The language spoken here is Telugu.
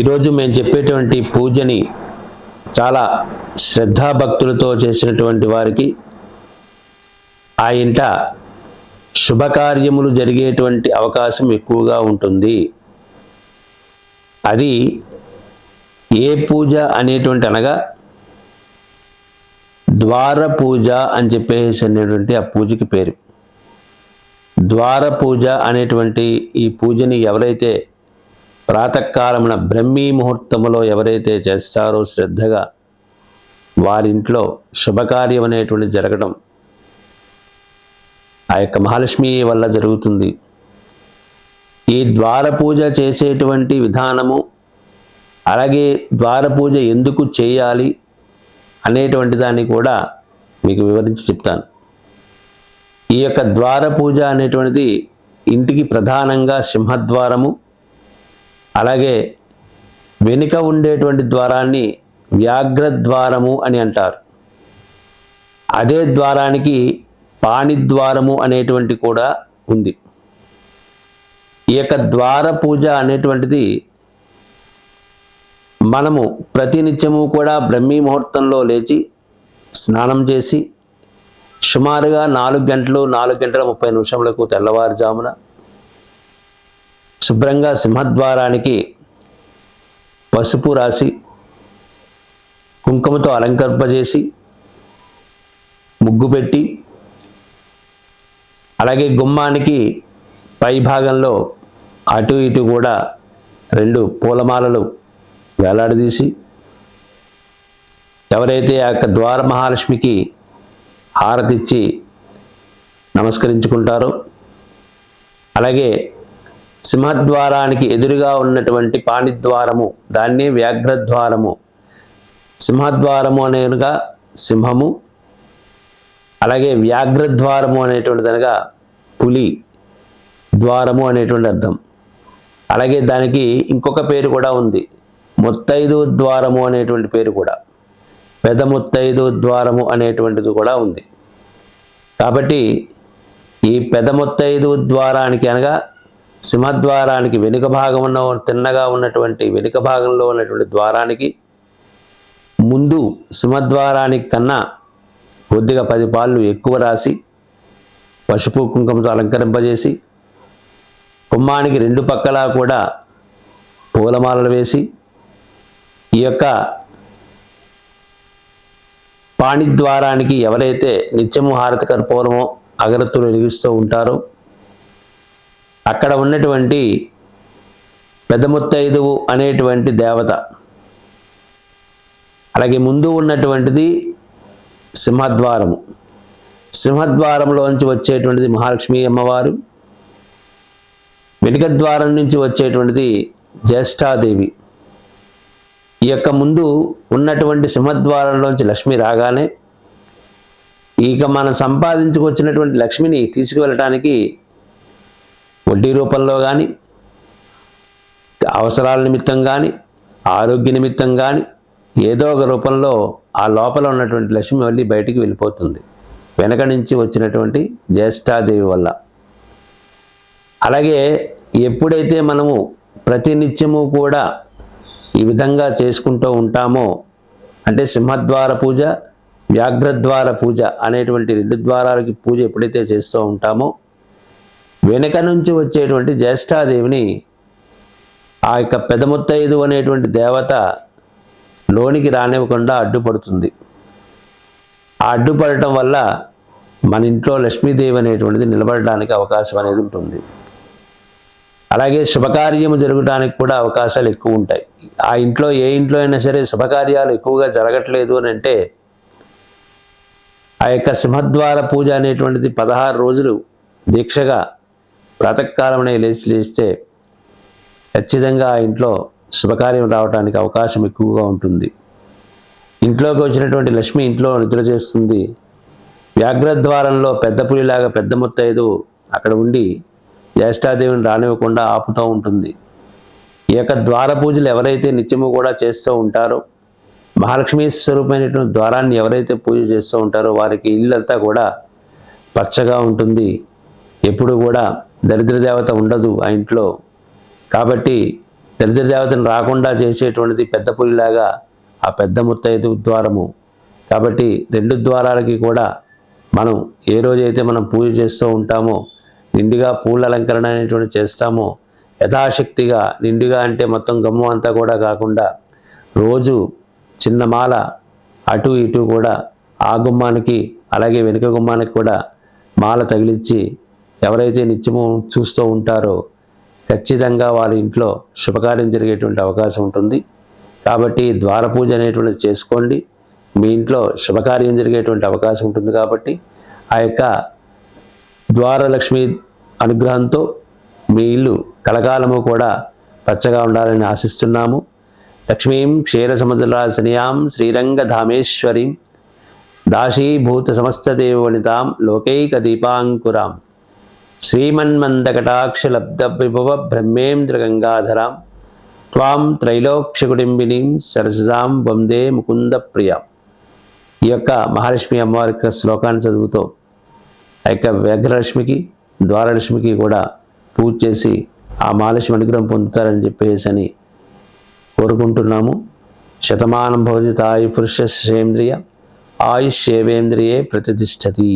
ఈరోజు మేము చెప్పేటువంటి పూజని చాలా శ్రద్ధాభక్తులతో చేసినటువంటి వారికి ఆ ఇంట శుభకార్యములు జరిగేటువంటి అవకాశం ఎక్కువగా ఉంటుంది. అది ఏ పూజ అనేటువంటి అనగా ద్వార పూజ అని చెప్పేసి అనేటువంటి ఆ పూజకి పేరు. ద్వార పూజ అనేటువంటి ఈ పూజని ఎవరైతే ప్రాతకాలమున బ్రహ్మీ ముహూర్తములో ఎవరైతే చేస్తారో శ్రద్ధగా వారింట్లో శుభకార్యం అనేటువంటి జరగడం ఆ యొక్క మహాలక్ష్మి వల్ల జరుగుతుంది. ఈ ద్వార పూజ చేసేటువంటి విధానము అలాగే ద్వార పూజ ఎందుకు చేయాలి అనేటువంటి దాన్ని కూడా మీకు వివరించి చెప్తాను. ఈ యొక్క ద్వార పూజ అనేటువంటిది ఇంటికి ప్రధానంగా సింహద్వారము అలాగే వెనుక ఉండేటువంటి ద్వారాన్ని వ్యాఘ్రద్వారము అని అంటారు. అదే ద్వారానికి పాణిద్వారము అనేటువంటి కూడా ఉంది. ఈ యొక్క ద్వార పూజ అనేటువంటిది మనము ప్రతినిత్యము కూడా బ్రహ్మీ ముహూర్తంలో లేచి స్నానం చేసి సుమారుగా నాలుగు గంటలు నాలుగు గంటల ముప్పై నిమిషములకు తెల్లవారుజామున శుభ్రంగా సింహద్వారానికి పసుపు రాసి కుంకుమతో అలంకరింపజేసి ముగ్గు పెట్టి అలాగే గుమ్మానికి పై భాగంలో అటు ఇటు కూడా రెండు పూలమాలలు వేలాడదీసి ఎవరైతే ఆ యొక్క ద్వార మహాలక్ష్మికి హారతిచ్చి నమస్కరించుకుంటారో అలాగే సింహద్వారానికి ఎదురుగా ఉన్నటువంటి పాణిద్వారము దాన్నే వ్యాఘ్రద్వారము. సింహద్వారము అనేనుగా సింహము అలాగే వ్యాఘ్రద్వారము అనేటువంటిది అనగా పులి ద్వారము అనేటువంటి అర్థం. అలాగే దానికి ఇంకొక పేరు కూడా ఉంది ముత్తైదు ద్వారము అనేటువంటి పేరు కూడా. పెద ముత్తైదు ద్వారము అనేటువంటిది కూడా ఉంది. కాబట్టి ఈ పెద ముత్తైదు ద్వారానికి అనగా సింహద్వారానికి వెనుక భాగం ఉన్న తిన్నగా ఉన్నటువంటి వెనుక భాగంలో ఉన్నటువంటి ద్వారానికి ముందు సింహద్వారానికి కన్నా కొద్దిగా పది పాళ్ళు ఎక్కువ రాసి పసుపు కుంకుమతో అలంకరింపజేసి కుమ్మానికి రెండు పక్కలా కూడా పూలమాలలు వేసి ఈ యొక్క పాణిద్వారానికి ఎవరైతే నిత్యము హారతి కర్పూరమో అగరత్తులు వెలిగిస్తూ ఉంటారో అక్కడ ఉన్నటువంటి పెద్దముత్తైదువు అనేటువంటి దేవత. అలాగే ముందు ఉన్నటువంటిది సింహద్వారము. సింహద్వారంలోంచి వచ్చేటువంటిది మహాలక్ష్మి అమ్మవారు. వెనుక ద్వారం నుంచి వచ్చేటువంటిది జ్యేష్ఠాదేవి. ఈ యొక్క ముందు ఉన్నటువంటి సింహద్వారంలోంచి లక్ష్మి రాగానే ఇక మనం సంపాదించుకొచ్చినటువంటి లక్ష్మిని తీసుకువెళ్ళటానికి వడ్డీ రూపంలో కానీ అవసరాల నిమిత్తం కానీ ఆరోగ్య నిమిత్తం కానీ ఏదో ఒక రూపంలో ఆ లోపల ఉన్నటువంటి లక్ష్మి మళ్ళీ బయటికి వెళ్ళిపోతుంది. వెనక నుంచి వచ్చినటువంటి జ్యేష్ఠాదేవి వల్ల. అలాగే ఎప్పుడైతే మనము ప్రతినిత్యము కూడా ఈ విధంగా చేసుకుంటూ ఉంటామో అంటే సింహద్వార పూజ వ్యాఘ్రద్వార పూజ అనేటువంటి రెండు ద్వారాలకి పూజ ఎప్పుడైతే చేస్తూ ఉంటామో వెనక నుంచి వచ్చేటువంటి జ్యేష్ఠాదేవిని ఆ యొక్క పెదముత్తైదు అనేటువంటి దేవత లోనికి రానివ్వకుండా అడ్డుపడుతుంది. ఆ అడ్డుపడటం వల్ల మన ఇంట్లో లక్ష్మీదేవి అనేటువంటిది నిలబడడానికి అవకాశం అనేది ఉంటుంది. అలాగే శుభకార్యము జరగడానికి కూడా అవకాశాలు ఎక్కువ ఉంటాయి. ఆ ఇంట్లో ఏ ఇంట్లో అయినా సరే శుభకార్యాలు ఎక్కువగా జరగట్లేదు అని అంటే ఆ యొక్క సింహద్వార పూజ అనేటువంటిది పదహారు రోజులు దీక్షగా ప్రాతకాలమనే లేచి లేస్తే ఖచ్చితంగా ఆ ఇంట్లో శుభకార్యం రావడానికి అవకాశం ఎక్కువగా ఉంటుంది. ఇంట్లోకి వచ్చినటువంటి లక్ష్మి ఇంట్లో నిద్ర చేస్తుంది. వ్యాఘ్రద్వారంలో పెద్ద పులిలాగా పెద్ద ముత్తైదు అక్కడ ఉండి జ్యేష్ఠాదేవిని రానివ్వకుండా ఆపుతూ ఉంటుంది. ఈ యొక్క ద్వార పూజలు ఎవరైతే నిత్యము కూడా చేస్తూ ఉంటారో మహాలక్ష్మి స్వరూపమైనటువంటి ద్వారాన్ని ఎవరైతే పూజ చేస్తూ ఉంటారో వారికి ఇల్లంతా కూడా పచ్చగా ఉంటుంది. ఎప్పుడు కూడా దరిద్ర దేవత ఉండదు ఆ ఇంట్లో. కాబట్టి దరిద్ర దేవతను రాకుండా చేసేటువంటిది పెద్ద పులిలాగా ఆ పెద్ద ముత్తైదు ద్వారము. కాబట్టి రెండు ద్వారాలకి కూడా మనం ఏ రోజైతే మనం పూజ చేస్తూ ఉంటామో నిండుగా పూల అలంకరణ అనేటువంటి చేస్తామో యథాశక్తిగా నిండుగా అంటే మొత్తం గమ్ము అంతా కూడా కాకుండా రోజు చిన్న మాల అటు ఇటు కూడా ఆ గుమ్మానికి అలాగే వెనుక గుమ్మానికి కూడా మాల తగిలించి ఎవరైతే నిత్యము చూస్తూ ఉంటారో ఖచ్చితంగా వారి ఇంట్లో శుభకార్యం జరిగేటువంటి అవకాశం ఉంటుంది. కాబట్టి ద్వార పూజ అనేటువంటిది చేసుకోండి. మీ ఇంట్లో శుభకార్యం జరిగేటువంటి అవకాశం ఉంటుంది కాబట్టి ఆ యొక్క ద్వారలక్ష్మి అనుగ్రహంతో మీ ఇల్లు కలకాలము కూడా పచ్చగా ఉండాలని ఆశిస్తున్నాము. లక్ష్మీం క్షీరసముద్రరాశనియాం శ్రీరంగధామేశ్వరీం దాశీభూత సమస్తదేవనితాం లోకైక దీపాంకురాం. శ్రీమన్మందకటాక్షలబ్ధ విభవ బ్రహ్మేంద్ర గంగాధరాం త్వాం త్రైలోక్షకుటింబినీం సరసాం వందే ముకుంద ప్రియాం ఈ యొక్క మహాలక్ష్మి అమ్మవారి యొక్క శ్లోకాన్ని చదువుతూ ఆ యొక్క వ్యాఘ్రలక్ష్మికి ద్వారలక్ష్మికి కూడా పూజ చేసి ఆ మహాలక్ష్మి అనుగ్రహం పొందుతారని చెప్పేసి అని కోరుకుంటున్నాము. శతమానం భవతి తాయు పురుష శేంద్రియ ఆయుష్యేవేంద్రియే ప్రతిష్టతి.